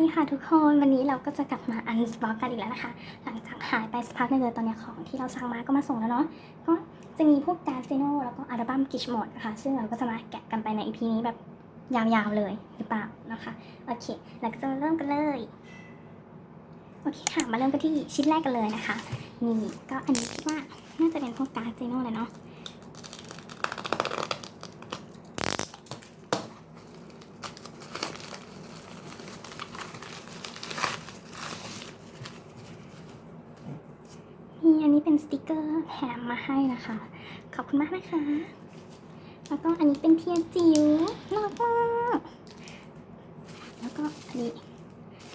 ดีค่ะทุกคนวันนี้เราก็จะกลับมาอันสปอกันอีกแล้วนะคะ หลังจากหายไปสักพักหนึงเลยตอนนี้ของที่เราสั่งมาก็มาส่งแล้วเนาะก็จะมีพวกการ์ดเซโนแล้วก็อัลบั้มกิชหมดนะคะซึ่งเราก็จะมาแกะกันไปใน EP นี้แบบยาวๆเลยหรือเปล่านะคะโอเคเราก็จะเริ่มกันเลยโอเคค่ะมาเริ่มกันที่ชิ้นแรกกันเลยนะคะนี่ก็อันนี้คิดว่าน่าจะเป็นพวกการ์ดเซโนเลยเนาะ นี่อันนี้เป็นสติกเกอร์ แถมมาให้นะคะ ขอบคุณมากนะคะ แล้วก็อันนี้เป็นเทียนจิ๋วน่ารักมากแล้วก็อันนี้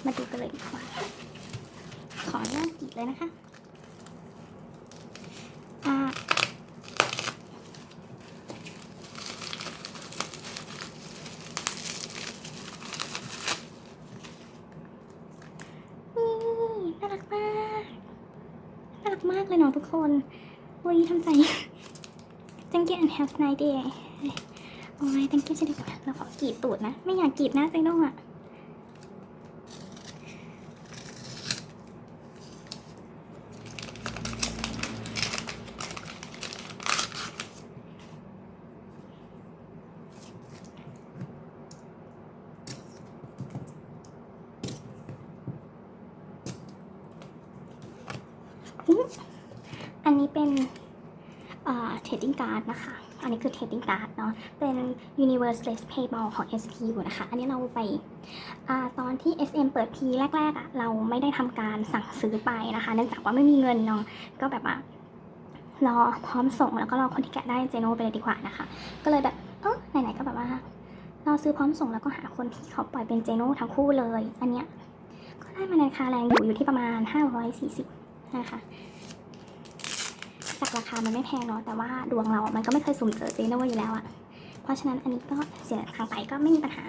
มาดูกันเลยดีกว่า ขออนุญาตกรีดเลยนะคะอ่านี่น่ารักมาก น่ารักมากเลยเนาะทุกคน วุ้ยทำใจ thank you and have a nice day โอ้ย thank you จะดีกว่าเราขอกรีดตูดนะ ไม่อยากกรีดหน้าเจโน่อะยอันนี้เป็นเอ่อ trading card นะคะ อันนี้คือ trading card เนาะ เป็น universeless payball ของ SPU นะคะ อันนี้เราไปอตอนที่ SM เปิด P แรกๆอะเราไม่ได้ทำการสั่งซื้อไปนะคะ เนื่องจากว่าไม่มีเงินเนาะ ก็แบบว่ารอพร้อมส่งแล้วก็รอคนที่แกะได้เจโนไปเลยดีกว่านะคะ ก็เลยแบบเออไหนๆก็แบบว่า เราซื้อพร้อมส่งแล้วก็หาคนที่เขาปล่อยเป็นเจโนทั้งคู่เลย อันเนี้ยก็ได้มาในราคาแรงอยู่อยู่ที่ประมาณ 540นะคะ จากราคามันไม่แพงเนาะแต่ว่าดวงเราอะมันก็ไม่เคยสุ่มเจอเจโน่อยู่แล้วอะเพราะฉะนั้นอันนี้ก็เสียทางไปก็ไม่มีปัญหา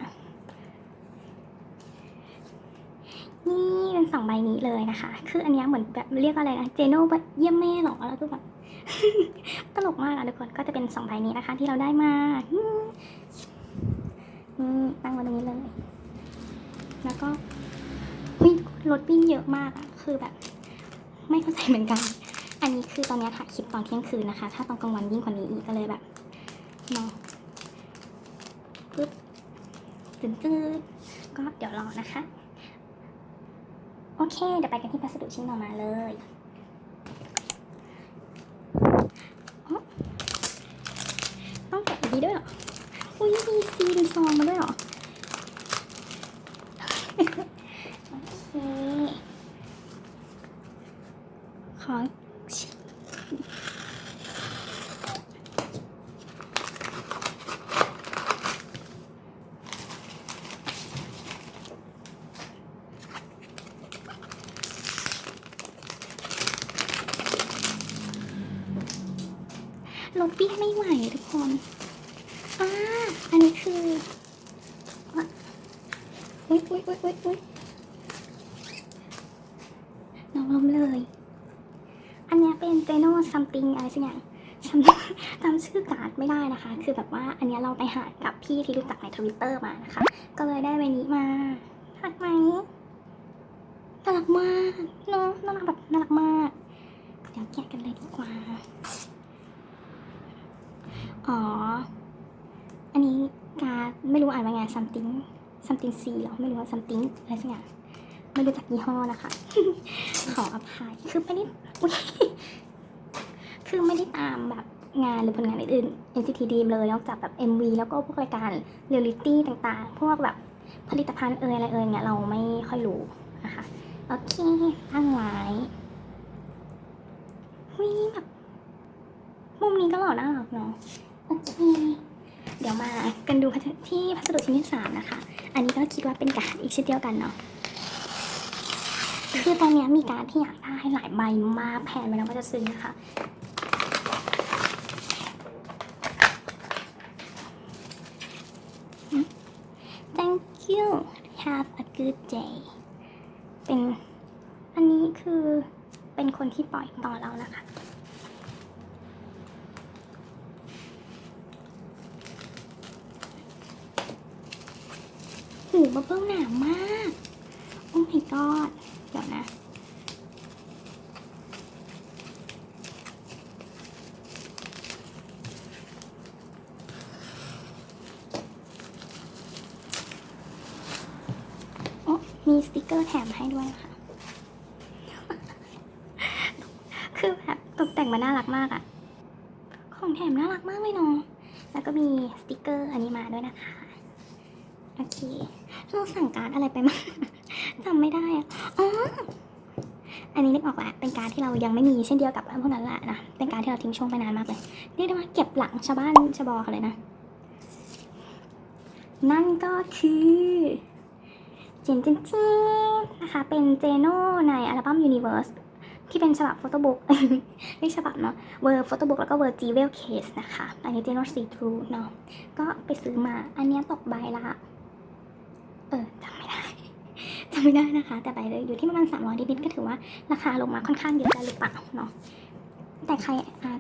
นี่เป็นสองใบนี้เลยนะคะ คืออันนี้เหมือนแบบเรียกอะไรนะเจโน่เยี่ยมแม่หรอแล้วก็แบบตลกมากอะทุกคนก็จะเป็นสองใบนี้นะคะ ที่เราได้มานี่ตั้งไว้ตรงนี้เลย แล้วก็หุ้ยรถวิ่งเยอะมากอะคือแบบ ไม่เข้าใจเหมือนกัน อันนี้คือตอนนี้ถ่ายคลิปตอนเที่ยงคืนนะคะ ถ้าตอนกลางวันยิ่งกว่านี้อีกก็เลยแบบเนาะปึ๊บตื่นตื่นก็เดี๋ยวรอนะคะ โอเค เดี๋ยวไปกันที่พัสดุชิ้นต่อมาเลยอ๋อต้องแกะดีด้วยเหรอ อุ้ยมีซีนซองมาด้วยเหรอ โอเค ขอ ลบบี้ไม่ไหวทุกคนอ่าอันนี้คืออุ๊ยอุ๊ยอุ๊ยอุ๊ยอุ๊ยน้องล้มเลย อันนี้เป็นเจโน่ซัมติงอะไรสักอย่างจำจำชื่อการ์ดไม่ได้นะคะ คือแบบว่าอันนี้เราไปหากับพี่ที่รู้จักในทวิตเตอร์มานะคะ ก็เลยได้ใบนี้มาน่ารักไหมน่ารักมากเนาะน่ารักแบบน่ารักมาก เดี๋ยวแกะกันเลยดีกว่า อ๋อ อันนี้การไม่รู้อ่านว่าไง something something C เหรอ ไม่รู้ว่า something อะไรสักอย่างไม่รู้จักยี่ห้อนะคะ ขออภัย คือไม่ได้คือไม่ได้ตามแบบงานหรือผลงานอื่นๆ NCT Dream เลยนอกจากแบบ MV แล้วก็พวกรายการเรียลลิตี้ต่างๆ พวกแบบผลิตภัณฑ์เอ่ยอะไรเอ่ยเนี่ยเราไม่ค่อยรู้นะคะ โอเค ตั้งไว้วิแบบ มุมนี้ก็หล่อน่ารักเนาะโอเค เดี๋ยวมากันดูที่พัสดุชิ้นที่สามนะคะ อันนี้ก็คิดว่าเป็นการดอีกเช่นเดียวกันเนาะคือตอนนี้มีการที่อยากได้หลายใบมากแผนไปแล้วว่าจะซื้อนะคะ Thank you have a good day เป็น อันนี้คือเป็นคนที่ปล่อยต่อเรานะคะ บับเบิ้ลหนามาก โอ้ my god เดี๋ยวนะ โอ้ มีสติกเกอร์แถมให้ด้วยนะคะคือแบบตกแต่งมาน่ารักมากอะของแถมน่ารักมากเลยเนาะแล้วก็มีสติกเกอร์อันนี้มาด้วยนะคะ เราสั่งการดอะไรไปมางจำไม่ได้อะอ๋ออันนี้นึกออกแล้วเป็นการที่เรายังไม่มีเช่นเดียวกับพวกนั้นแหละนะ เป็นการที่เราทิ้งช่วงไปนานมากเลยเรียกได้ว่าเก็บหลังชาวบ้านชาวบอเขาเลยนะ นั่นก็คือเจนเจนจีนะคะ เป็นเจโน่ในอัลบั้ม Universe ที่เป็นฉบับโฟโต้บุ๊กไม่ฉบับเนาะ เวอร์โฟโต้บุ๊กแล้วก็เวอร์จีเวลเคสนะคะ อันนี้เจโน่ซีทรูเนาะ ก็ไปซื้อมา อันนี้ตกใบละ ออจำไม่ได้จำไม่ได้นะคะ แต่ใบเลยอยู่ที่ประมาณ300นิดๆก็ถือว่าราคาลงมาค่อนข้างเยอะแล้วหรือเปล่าเนาะแต่ใคร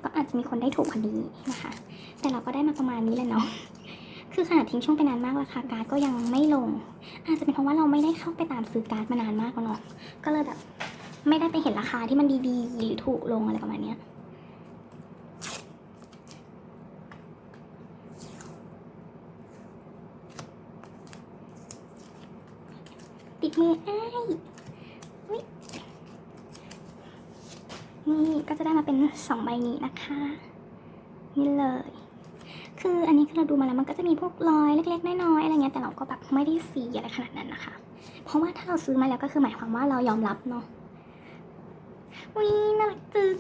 ก็อาจจะมีคนได้ถูกกว่านี้นะคะ แต่เราก็ได้มาประมาณนี้แหละเนาะคือขนาดทิ้งช่วงไปนานมากราคาการ์ดก็ยังไม่ลง อาจจะเป็นเพราะว่าเราไม่ได้เข้าไปตามซื้อการ์ดมานานมากแล้วเนาะก็เลยแบบไม่ได้ไปเห็นราคาที่มันดีๆ หรือถูกลงอะไรประมาณเนี้ย มืออ้ายอุ๊ยนี่ก็จะได้มาเป็นสองใบนี้นะคะ นี่เลย คืออันนี้คือเราดูมาแล้วมันก็จะมีพวกรอยเล็กๆน้อยๆอะไรเงี้ยแต่เราก็แบบไม่ได้สีอะไรขนาดนั้นนะคะ เพราะว่าถ้าเราซื้อมาแล้วก็คือหมายความว่าเรายอมรับเนาะวิน่ารักจึง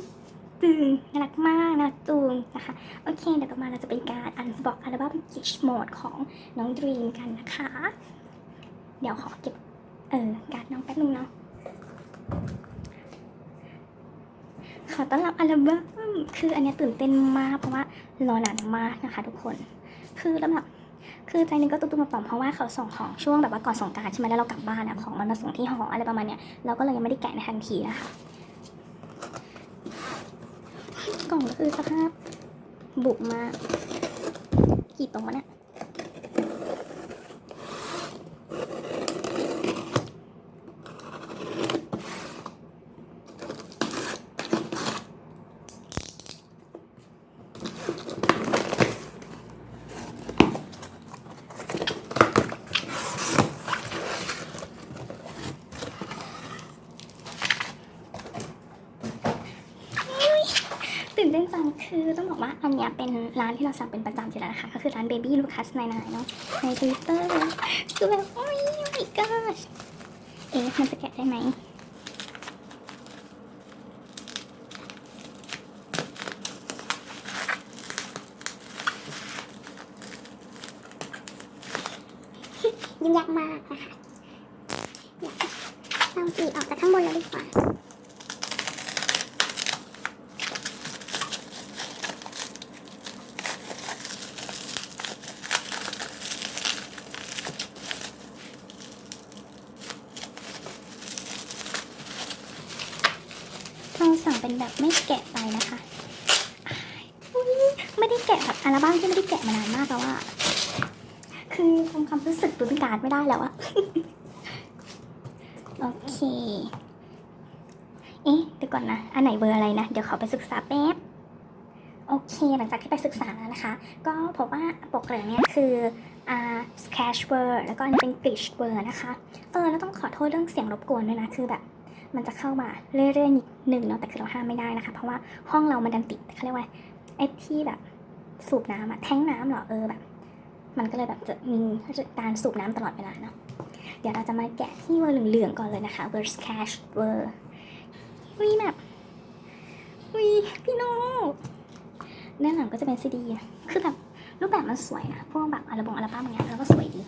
จึงน่ารักมากน่ารักจูงนะคะ โอเค เดี๋ยวต่อมาเราจะเป็นการอันบ็อกอัลบั้ม Gish Mode ของน้องดรีมกันนะคะ เดี๋ยวขอเก็บ เออการ์ดน้องแป๊บนึงเนาะขอต้อนรับอัลบั้มคืออันนี้ตื่นเต้นมากเพราะว่ารอนานมากนะคะ ทุกคน คือลำดับคือใจหนึงก็ตุ้มๆมาป่อมเพราะว่าเขาส่งของช่วงแบบว่าก่อนส่งการใช่ไหมแล้วเรากลับบ้านอะของมันมาส่งที่หออะไรประมาณเนี้ยเราก็เลยยังไม่ได้แกะในทันทีนะคะกล่องก็คือสภาพบุบมากกี่ตรงวะเนี่ย ตื่นเต้นจัง คือต้องบอกว่าอันเนี้ยเป็นร้านที่เราสั่งเป็นประจำอยู่แล้วนะคะ ก็คือร้าน Baby Lucas นายนายเนาะในทวิตเตอร์คือแบบโอ้ย my gosh เอ๊ะมันจะแกะได้ไหม ยุ่งยากมากนะคะเดี๋ยวเราจีออกจากข้างบนแล้วดีกว่า เป็นแบบไม่แกะไปนะคะ ไม่ได้แกะแบบอัลบั้มที่ไม่ได้แกะมานานมากแล้วอะคือคงความรู้สึกตัวเป็นการไม่ได้แล้วอะโอเค เอ๊ะเดี๋ยวก่อนนะ อันไหนเบอร์อะไรนะ เดี๋ยวขอไปศึกษาแป๊บ โอเค หลังจากที่ไปศึกษาแล้วนะคะ ก็พบว่าปกเหลืองเนี่ยคืออ่า sketch word แล้วก็อันนี้เป็น glitch word นะคะ เออ แล้วต้องขอโทษเรื่องเสียงรบกวนด้วยนะ คือแบบ มันจะเข้ามาเรื่อยๆนิดนึงเนาะแต่คือเราห้ามไม่ได้นะคะ เพราะว่าห้องเรามันดันติดเขาเรียกว่าไอ้ที่แบบสูบน้ำอะแท้งน้ำเหรอเออแบบ มันก็เลยแบบจะมีการสูบน้ำตลอดเวลาเนาะเดี๋ยวเราจะมาแกะที่เวอร์เหลืองๆก่อนเลยนะคะ เวอร์ sketch word วิแบบวิพี่โนด้านหลังก็จะเป็นซีดีคือแบบรูปแบบมันสวยนะ พวกแบบอัลบั้มอัลบั้มเงี้ยแล้วก็สวยดี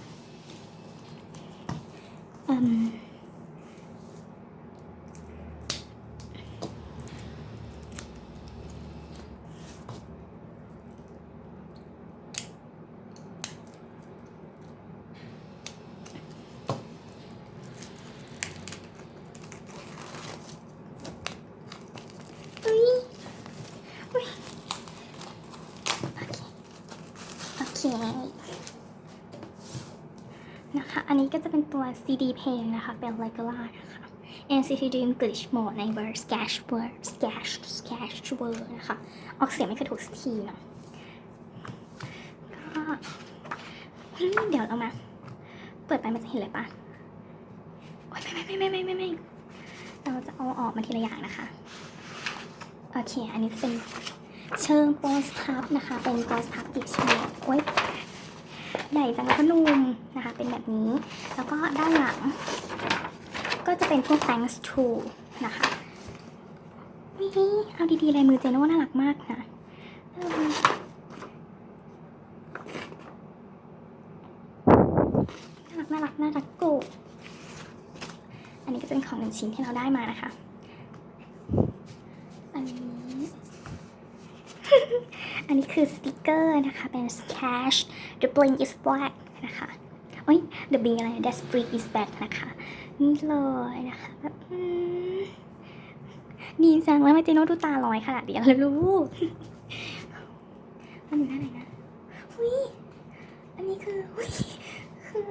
อืมอุ้ยอุ้ยโอเค โอเค นะคะ อันนี้ ก็จะเป็นตัว CD เพลงนะคะ เป็น regular นะคะ NCT Dream Glitch Mode ในเบอร์ Sketch Word Sketch Sketch Word นะคะ ออกเสียงไม่เคยถูกสักทีเนาะก็เดี๋ยวเรามา เปิดไปมันจะเห็นเลยปะโอ๊ยไม่ไม่ไม่ไม่ไม่ไม่ไม่เราจะเอาออกมาทีละอย่างนะคะ โอเค อันนี้เป็นเชิงโปสทับนะคะ เป็นโปสทับติดชื้อโอ๊ย ใหญ่จังแล้วก็นุ่มนะคะ เป็นแบบนี้ แล้วก็ด้านหลัง ก็จะเป็นพวก thanks to นะคะนี่เอาดีๆลายมือเจโน่น่ารักมากนะน่ารักน่ารักน่ารักกูอันนี้ก็จะเป็นของหนึ่งชิ้นที่เราได้มานะคะ อันนี้ อันนี้คือสติก เกอร์นะคะ เป็น cash the bling is black นะคะโอ้ย the bling อะไร the spring is back นะคะ นี่เลยนะคะแบบอืมดีจังแล้วมาเจโน่ดูตาลอยขนาดเดียวเลยลูกมันอยู่หน้าไหนนะอุ้ยอันนี้คืออุ้ยคือ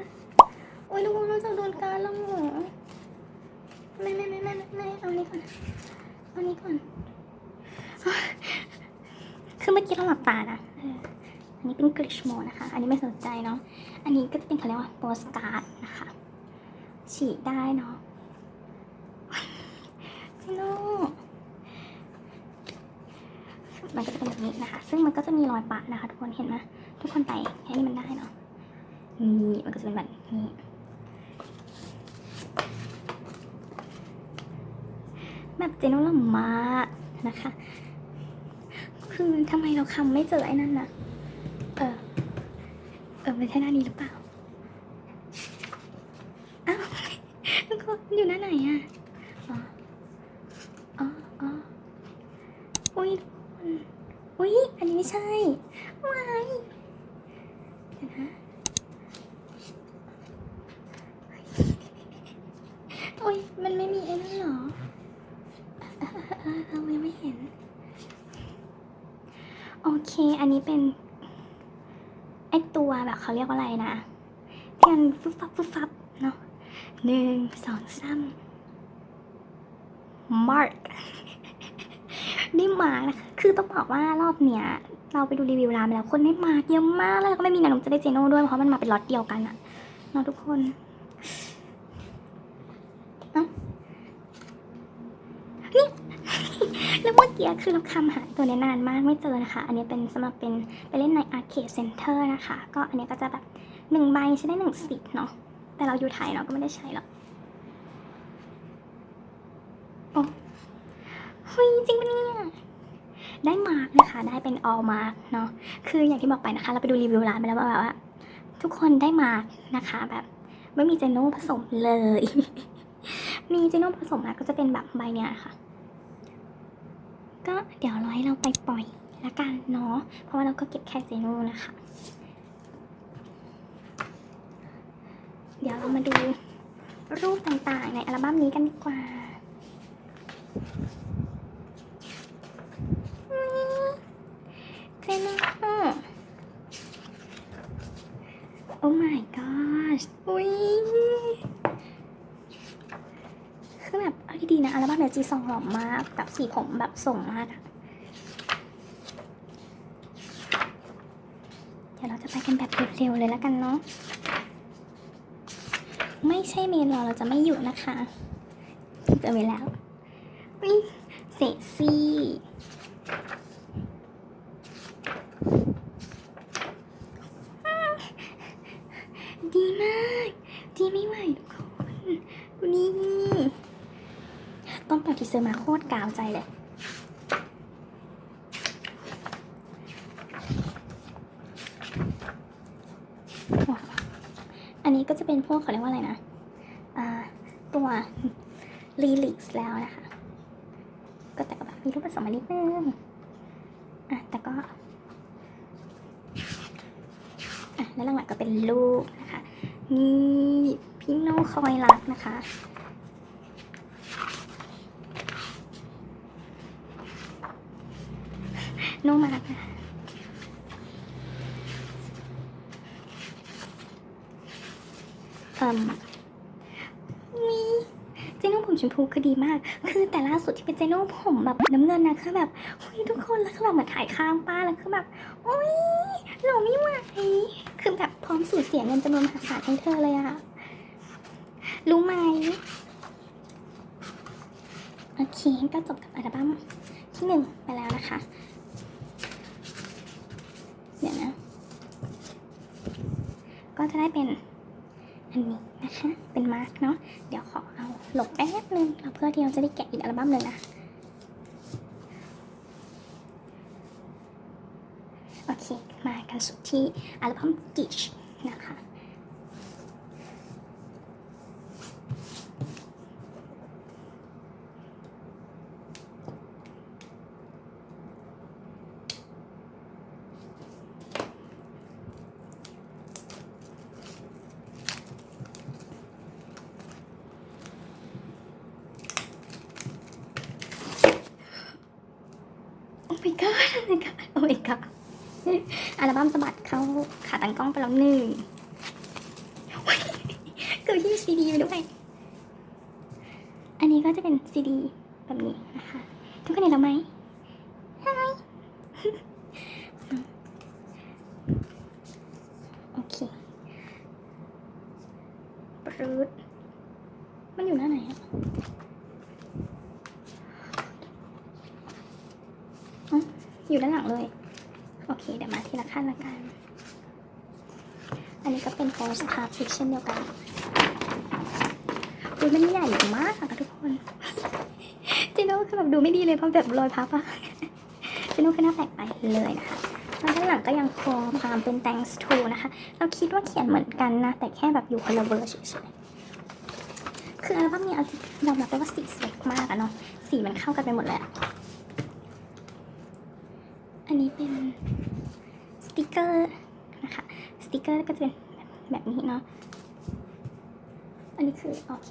โอ้ยลูกเราจะโดนการล้วเหรอไม่ไม่ไม่ไม่ไม่เอานี้ก่อนเอานี้ก่อน คือเมื่อกี้เราหลับตานะอันนี้เป็นกริชโมนะคะ อันนี้ไม่สนใจเนาะ อันนี้ก็จะเป็นเขาเรียกว่าโปสการ์ดนะคะ ฉีดได้เนาะจิโน่มันก็จะเป็นแบบนี้นะคะ ซึ่งมันก็จะมีรอยปะนะคะ ทุกคนเห็นไหมทุกคนไปแค่นี้มันได้เนาะ นี่มันก็จะเป็นแบบนี้แบบเจโน่ละมากนะคะ คือทำไมเราคำไม่เจอไอ้นั่นนะเออเออไม่ใช่หน้านี้หรือเปล่า อ้าว แล้วก็อยู่หน้าไหนอะ อ๋อ อ๋ออ๋ออุ้ยทุกคนอุ้ย อันนี้ไม่ใช่วายเดี๋ยวนะอุ้ย มันไม่มีไอ้นั่นเหรอเออเออเออเรายังไม่เห็น โอเค อันนี้เป็น ไอตัวแบบเขาเรียกว่าอะไรนะที่มันฟุบฟับฟุบฟับเนาะ หนึ่งสองสาม mark ได้มานะคะ คือต้องบอกว่ารอบเนี้ย เราไปดูรีวิวร้านมาแล้วคนได้มาเยอะมากแล้วเราก็ไม่มีแนวโน้มจะได้เจโน่ด้วย เพราะมันมาเป็นล็อตเดียวกันอะเนาะทุกคนนี่แล้วเมื่อกี้คือเราคำหาตัวเนี้ยนานมากไม่เจอนะคะ อันนี้เป็นสำหรับเป็นไปเล่นใน Arcade Center นะคะ ก็อันนี้ก็จะแบบหนึ่งใบใช้ได้หนึ่งสิทธิ์เนาะ แต่เราอยู่ไทยเราก็ไม่ได้ใช้หรอกโอ้เฮ้ยจริงปะเนี่ยได้มาร์กนะคะ ได้เป็น all mark เนาะคืออย่างที่บอกไปนะคะ เราไปดูรีวิวร้านไปแล้วว่าแบบว่า ทุกคนได้มาร์กนะคะ แบบไม่มีเจโน่ผสมเลย มีเจโน่ผสมนะก็จะเป็นแบบใบเนี้ยค่ะ ก็เดี๋ยวรอให้เราไปปล่อยละกันเนาะเพราะว่าเราก็เก็บแค่เจโน่นะคะ เดี๋ยวเรามาดูรูปต่างๆ ในอัลบั้มนี้กันดีกว่า เจโน่โอ้ my gosh อุ้ยคือแบบเอาดีๆนะ อัลบั้มเนี่ยจีซองหล่อมากแบบสีผมแบบส่งมากเดี๋ยวเราจะไปกันแบบเร็วๆเลยแล้วกันเนาะ ใช่เมนเราเราจะไม่หยุดนะคะเจอไปแล้วอุ๊ยเซ็กซี่ดีมากดีไม่ไหวทุกคนนี่ต้นปล่อยทีเซอร์มาโคตรกาวใจเลยอันนี้ก็จะเป็นพวกเขาเรียกว่าอะไรนะ ลีลิกแล้วนะคะ ก็แต่ก็แบบมีรูปผสมมานิดนึงอะแต่ก็อะแล้วหลังๆก็เป็นรูปนะคะนี่พี่โนคอยรักนะคะโน่มารักนะคะมมีเจโน่ผ มพูคือดีมาก คือแต่ล่าสุดที่เป็นเจโน่ผมแบบน้ำเงินนะคือแบบเฮ้ยทุกคนแล้วคือแบบเหมือนถ่ายข้างป้าแล้วคือแบบโอ๊ยเราไม่ไหวคือแบบพร้อมสูญเสียเงินจำนวนมหาศาลให้เธอเลยอะรู้ไหมโอเคก็จบกับอัลบั้มที่หนึ่งไปแล้วนะคะเดี๋ยวนะ ก็จะได้เป็น อันนี้นะคะ เป็นมาร์กเนาะ เดี๋ยวขอเอาหลบแป๊บนึงเราเพื่อที่เราจะได้แกะอีกอัลบั้มหนึ่งนะ โอเค มากันสุดที่อัลบั้มกิชนะคะ โอ้ my god โอ้ my god โอ้ my god อัลบั้มสะบัดเข้าขาตั้งกล้องไปแล้วหนึ่งโอ้ยเกิดที่ซีดีไปด้วย อันนี้ก็จะเป็นซีดี แบบนี้นะคะ ทุกคนเห็นแล้วไหมฮายโอเคปรืดมันอยู่หน้าไหนอะอยู่ด้านหลังเลย โอเค เดี๋ยวมาทีละขั้นละกัน อันนี้ก็เป็นโพสต์คาร์ฟิกเช่นเดียวกันดูมันใหญ่มากอะทุกคน คือแบบดูไม่ดีเลยเพราะแบบรอยพับอะเจโน่คือหน้าแปลกไปเลยนะคะแล้วด้านหลังก็ยังคงความเป็น thanks to นะคะ เราคิดว่าเขียนเหมือนกันนะ แต่แค่แบบอยู่คนละเวอร์เฉยๆคืออัลบั้มนี้เอาจริงยอมรับเลยว่าสีสวยมากอะเนาะสีมันเข้ากันไปหมดเลยอะอันนี้เป็นสติกเกอร์นะคะสติกเกอร์ก็จะเป็นแบบแบบนี้เนาะอันนี้คือโอเค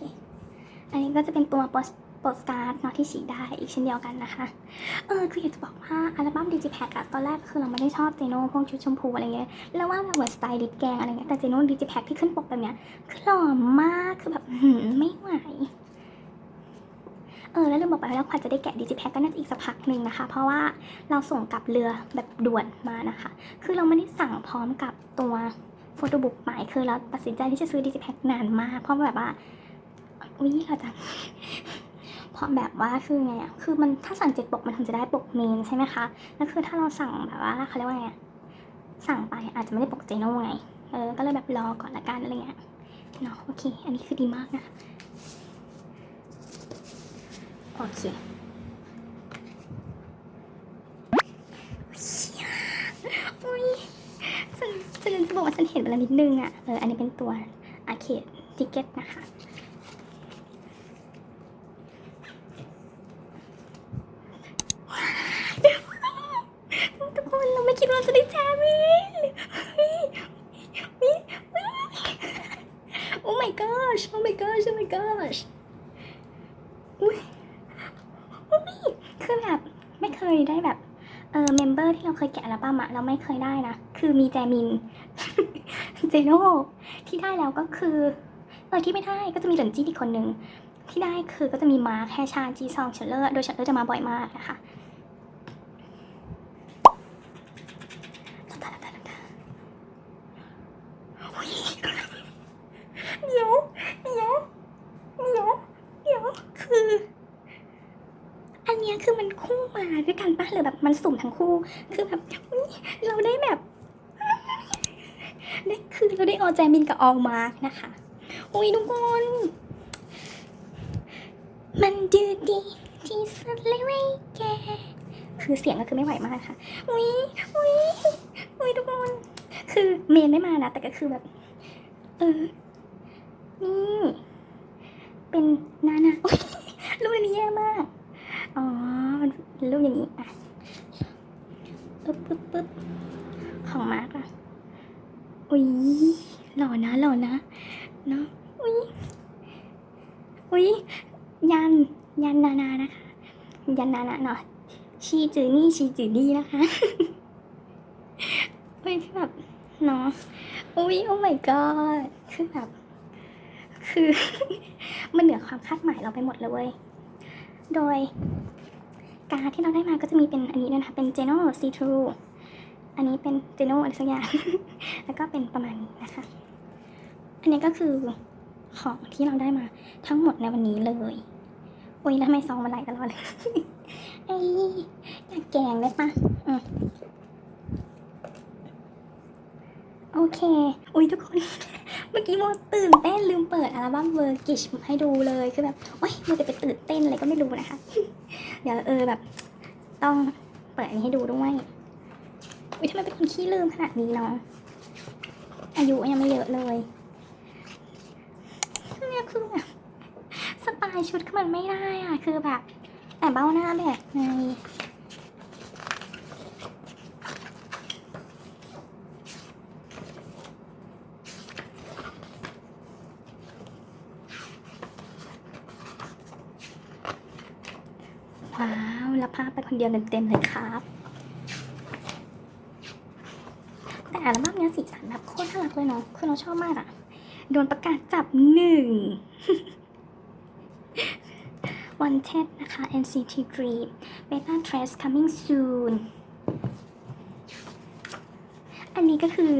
อันนี้ก็จะเป็นตัวโปส โปสการ์ดเนาะที่สีได้อีกเช่นเดียวกันนะคะ เออคืออยากจะบอกว่าอัลบั้มดิจิแพคอะตอนแรกคือเราไม่ได้ชอบเจโน่พวกชุดชมพูอะไรเงี้ยแล้วว่าแบบเหมือนสไตล์ดิสแกงอะไรเงี้ยแต่เจโน่ดิจิแพคที่ขึ้นปกแบบเนี้ยคือหล่อมากคือแบบไม่ไหวเออแล้วลืมบอกไปแล้วขวัญจะได้แกะดิจิแพคก็น่าจะอีกสักพักหนึ่งนะคะ เพราะว่าเราส่งกลับเรือแบบด่วนมานะคะ คือเราไม่ได้สั่งพร้อมกับตัวโฟโต้บุ๊กใหม่คือเราตัดสินใจที่จะซื้อดิจิแพคนานมากเพราะแบบว่าวิเราจะ เพราะแบบว่าคือไงอะคือมันถ้าสั่งเจ็ดปกมันถึงจะได้ปกเมนใช่ไหมคะแล้วคือถ้าเราสั่งแบบว่าเขาเรียกว่าไงสั่งไปอาจจะไม่ได้ปกเจโน่ไงเออก็เลยแบบรอก่อนละกันอะไรเงี้ยเนาะโอเค อันนี้คือดีมากนะคะโอเคอุ้ยฉันฉันจะบอกว่าฉันเห็นไปแล้วนิดนึงอะเอออันนี้เป็นตัวอาเคดติเก็ตนะคะ ทุกคนเราไม่คิดว่าเราจะได้แจมินเฮ้ยเฮ้ยเฮ้ยโอ้ my gosh โอ้ my gosh โอ้ my gosh อุ้ย อุ้ยคือแบบไม่เคยได้แบบ เออเมมเบอร์ที่เราเคยแกะอัลบั้มอะเราไม่เคยได้นะ คือ มีแจมิน เจโน่ที่ได้แล้วก็คือเออที่ไม่ได้ก็จะมีเหลินจี้อีกคนนึงที่ได้คือก็จะมีมาร์คแฮชาจีซองเชลเลอร์โดยเชลเลอร์จะมาบ่อยมากนะคะเดี๋ยวเดี๋ยวเดี๋ยวเดี๋ยวคือ อันเนี้ยคือมันคู่มาด้วยกันปะหรือแบบมันสุ่มทั้งคู่ คือแบบอุ๊ยเราได้แบบ ได้คื อเราได้อแจมินกับออมาร์กนะคะอุ้ยทุกคน มันดูดีที่สุดเลยเว้ยแก คือเสียงก็คือไม่ไหวมากค่ะอุ้ยอุ้ยอุ้ยทุกคน คือเมนไม่มานะ แต่ก็คือแบบ เออ นี่ เป็นนานาอุ๊ยรูปนี้แย่มาก อ๋อ มันเป็นรูปอย่างนี้ อะ ปึ๊บปึ๊บปึ๊บ ของมาร์กอะอุ้ยหล่อ นะหล่อนะเนาะอุ้ยอุ้ยยันยันนานานะคะ ยันนานาเนาะชีจือนี่ชีจือนี่นะคะอุ้ยคือแบบเนาะอุ้ยโอ้ my god คือแบบคือ มันเหนือความคาดหมายเราไปหมดเลย โดย การที่เราได้มาก็จะมีเป็นอันนี้นะคะ เป็น Geno c t r u อันนี้เป็น Geno อะไรสักอย่าง แล้วก็เป็นประมาณนี้นะคะ อันนี้ก็คือของที่เราได้มาทั้งหมดในวันนี้เลยโอ้ยแล้วทำไมซองมันไหลตลอดเลยไอ้อยากแกงได้ปะอืมโอเค อุ้ยทุกคน เมื่อกี้โมตื่นเต้นลืมเปิดอัลบั้มเวอร์กิชให้ดูเลยคือแบบโอ๊ยโมจะไปตื่นเต้นอะไรก็ไม่รู้นะคะ เดี๋ยวเออแบบ ต้องเปิดอันนี้ให้ดูด้วยอุ้ยทำไมเป็นคนขี้ลืมขนาดนี้เนาะอายุยังไม่เยอะเลย เนี่ยคือแบบสไตล์ชุดคือมันไม่ได้อะคือแบบ แต่เบ้าหน้าแบบไงว้าวรับภาพไปคนเดียวเต็มๆเลยครับ แต่อัลบั้มเนี้ยสีสันแบบโคตรน่ารักเลยเนาะคือเราชอบมากอะ โดนประกาศจับหนึ่ง Wanted นะคะ NCT Dream Beta Trace coming soon อันนี้ก็คือ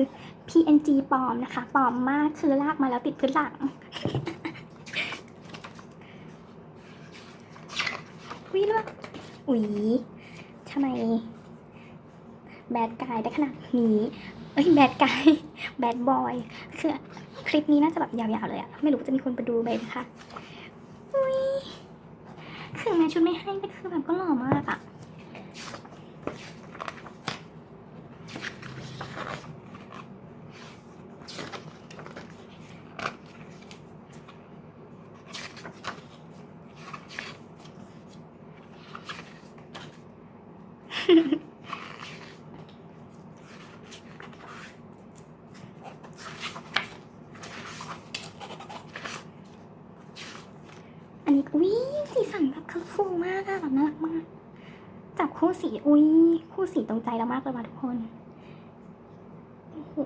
PNG ปลอมนะคะ ปลอมมากคือลากมาแล้วติดพื้นหลังวิลกอุ๊ยทำไม แบดกายได้ขนาดนี้ เอ้ย แบดกาย แบดบอย คือ ลิปนี้น่าจะแบบยาวๆเลยอะไม่รู้จะมีคนไปดูไหมนะคะอุ้ยคือแม้ชุดไม่ให้แต่คือแบบก็หล่อมากอะอันนี้อุ้ยสีสันแบบคัลฟูมากอะแบบน่ารักมาก จับคู่สี อุ้ยคู่สีตรงใจเรามากเลยว่ะทุกคนโอ้โห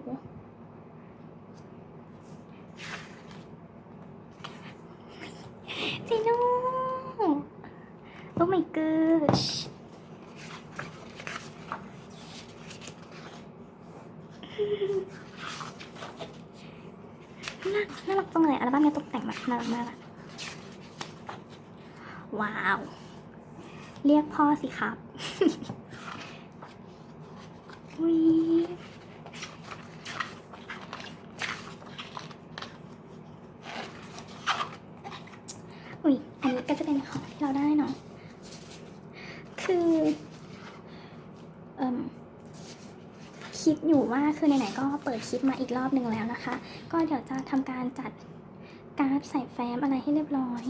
จีโน่โอ้ my gosh น่าน่ารักจังเลยอัลบั้มเนี้ยตกแต่งแบบน่ารักมากว้าว เรียกพ่อสิครับ อุ้ยอุ้ยอันนี้ก็จะเป็นของที่เราได้เนาะ คือเอ่มคิดอยู่ว่าคือไหนๆก็เปิดคลิปมาอีกรอบหนึ่งแล้วนะคะ ก็เดี๋ยวจะทำการจัดการ์ดใส่แฟ้มอะไรให้เรียบร้อย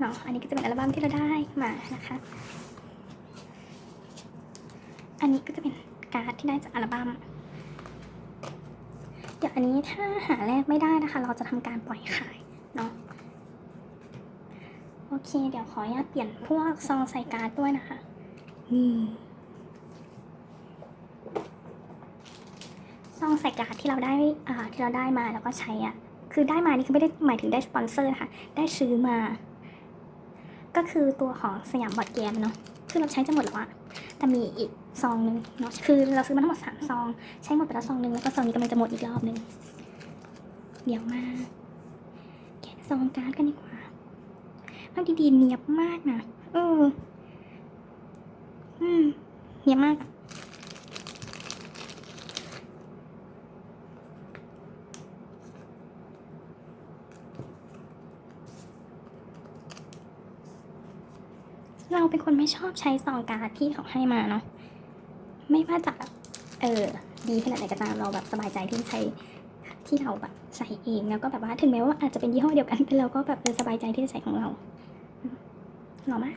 เนาะอันนี้ก็จะเป็นอัลบั้มที่เราได้มานะคะ อันนี้ก็จะเป็นการ์ดที่ได้จากอัลบั้มเดี๋ยวอันนี้ถ้าหาแลกไม่ได้นะคะ เราจะทำการปล่อยขายเนาะโอเค เดี๋ยวขออนุญาตเปลี่ยนพวกซองใส่การ์ดด้วยนะคะนี่ซองใส่การ์ดที่เราได้อ่าที่เราได้มาแล้วก็ใช้อะคือได้มานี่คือไม่ได้หมายถึงได้สปอนเซอร์นะคะได้ซื้อมา ก็คือตัวของสยามบอดแกมเนาะคือเราใช้จะหมดแล้วอะแต่มีอีกซองหนึ่งเนาะคือเราซื้อมาทั้งหมดสามซอง ใช้หมดไปแล้วซองหนึ่งแล้วก็ซองนี้กำลังจะหมดอีกรอบหนึ่งเดี๋ยวมาแกะซองการ์ดกันดีกว่าภาพดีๆเนียบมากนะเอออืมเนียบมากอะ เราเป็นคนไม่ชอบใช้ซองการ์ดที่เขาให้มาเนาะไม่ว่าจะแบบเออดีขนาดไหนก็ตามเราแบบสบายใจที่ใช้ที่เราแบบใส่เองแล้วก็แบบว่าถึงแม้ว่าอาจจะเป็นยี่ห้อเดียวกันแต่เราก็แบบเออสบายใจที่จะใช้ของเราหล่อมาก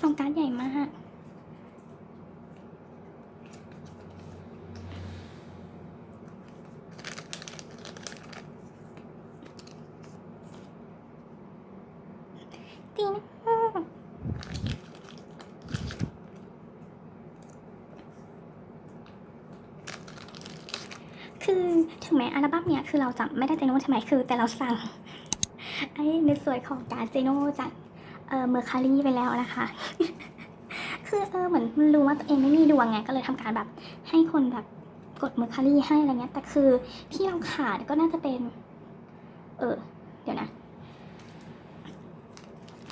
ซองการ์ดใหญ่มาก ตีนะ คือถึงแม้อัลบั้มเนี้ยคือเราจะไม่ได้เจโน่ใช่ไหมคือ แต่เราสั่งไอ้ในส่วนของการเจโน่จากเออเมอร์คารีไปแล้วนะคะ คือเออเหมือนรู้ว่าตัวเองไม่มีดวงไงก็เลยทำการแบบให้คนแบบกดเมอร์คารีให้อะไรเงี้ยแต่คือที่เราขาดก็น่าจะเป็น เออเดี๋ยวนะ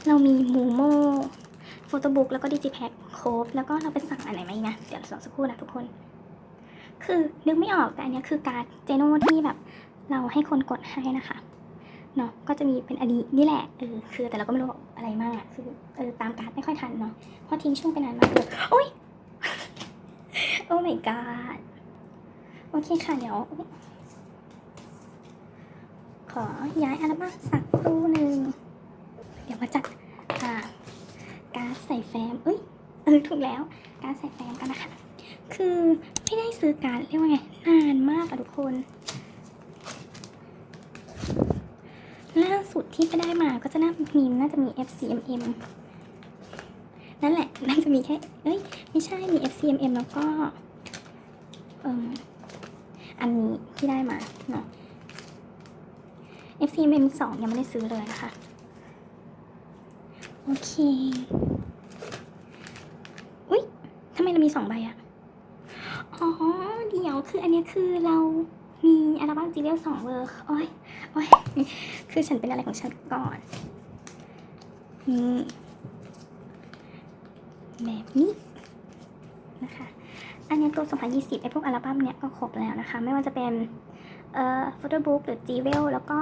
เรามีมูโมโฟโต้บุ๊กแล้วก็ดิจิแพ็คครบแล้วก็เราไปสั่งอันไหมนะเดี๋ยวรองสักครู่นะทุกคน คือนึกไม่ออกแต่อันนี้คือการ์ดเจโน่ที่แบบเราให้คนกดให้นะคะเนาะก็จะมีเป็นอันนี้นี่แหละเออคือแต่เราก็ไม่รู้อะไรมากคือเออตามการ์ดไม่ค่อยทันเนาะเพราะทิ้งช่วงไปนานมากเลยโอ้ยโอ้ my god โอเคค่ะเดี๋ยวขอย้ายอัลบั้มสักครู่หนึ่งเดี๋ยวมาจัดการดใส่แฟ้มเอ้ยเออถูกแล้ว การดใส่แฟ้มกันนะคะ คือไม่ได้ซื้อการเรียกว่าไงนานมากอะทุกคน ล่าสุดที่ไปได้มาก็จะน่ามีน่าจะมี FCMM นั่นแหละน่าจะมีแค่ เอ้ย ไม่ใช่มี FCMM แล้วก็เอ่มอันนี้ที่ได้มาเนาะ FCMM สองยังไม่ได้ซื้อเลยนะคะ โอเค อุ้ยทำไมเรามีสองใบอะ คืออันนี้คือเรามีอัลบั้มจีเรียลสองเวอร์โอ้ยโอ้ยคือฉันเป็นอะไรของฉันก่อนนี่แบบนี้นะคะ อันนี้ตัว 2020 ไอพวกอัลบั้มเนี้ยก็ครบแล้วนะคะ ไม่ว่าจะเป็นเอ่อโฟโต้บุ๊กหรือ g ีเวลแล้วก็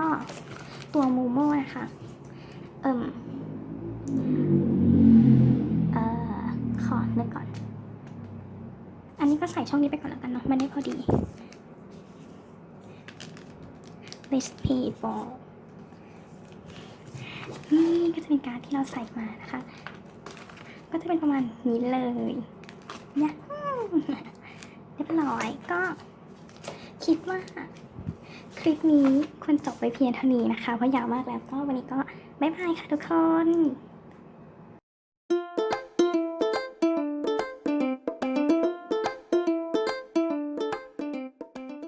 ตัวมูโมนะคะ เอิ่ม ใส่ช่องนี้ไปก่อนแล้วกันเนาะมันได้พอดี list people นี่ก็จะเป็นการที่เราใส่มานะคะ ก็จะเป็นประมาณนี้เลยนะเรียบร้อยก็คิดว่าคลิปนี้ควรจบไปเพียงเท่านี้นะคะ เพราะยาวมากแล้วก็วันนี้ก็บ๊ายบายค่ะทุกคน